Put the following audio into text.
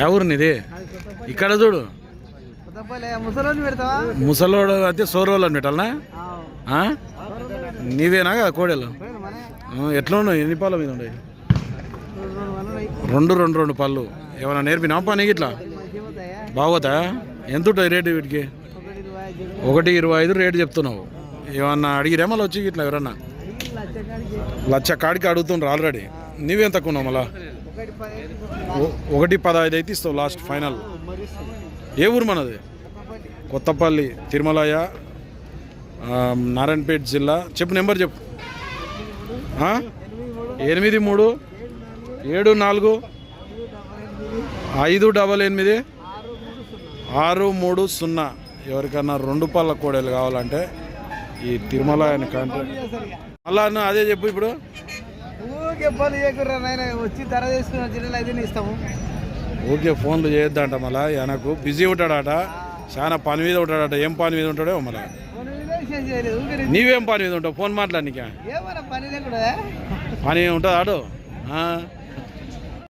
ఏ ఊరు నీది ఇక్కడ చూడు. ముసలోడు అయితే సోరోళ్ళు అని పెట్టాలనా? నీవేనా కదా కోడెలు? ఎట్లా ఉన్నాయి ఎన్ని పాల మీద ఉన్నాయి? రెండు రెండు రెండు పళ్ళు. ఏమైనా నేర్పినా? పని ఇట్లా? బాగోతా ఎంత ఉంటుంది రేటు వీటికి? ఒకటి ఇరవై ఐదు రేటు చెప్తున్నావు. ఏమన్నా అడిగిరా మళ్ళీ వచ్చి ఇట్లా ఎవరన్నా? లచ్చ కాడికి. అడుగుతుండ్రు ఆల్రెడీ. నీవేం తక్కువ మళ్ళా? ఒకటి పదహైదు అయితే ఇస్తావు లాస్ట్ ఫైనల్. ఏ ఊరు మనది? కొత్తపల్లి. తిరుమలయ నారాయణపేట జిల్లా. చెప్పు నెంబర్ చెప్పు? ఎనిమిది మూడు ఏడు నాలుగు ఐదు డబల్ ఎనిమిది ఆరు మూడు సున్నా. ఎవరికన్నా రెండు పళ్ళ కోడలు కావాలంటే ఈ తిరుమల ఆయన కాంటాక్ట్ అలా అన్న అదే చెప్పు ఇప్పుడు. పని చేయకుర్రా నాయన వచ్చి ధర చేసుకున్న జిల్లాలో అయితే ఇస్తాము. ఓకే ఫోన్లు చేయొద్దంట మళ్ళా ఆయనకు. బిజీ ఉంటాడట. చాలా పని మీద ఉంటాడట. ఏం పని మీద ఉంటాడో మళ్ళా. నీవేం పని మీద ఉంటావు? ఫోన్ మాట్లాడనిక పని ఉంటుంది ఆడు? ఆ?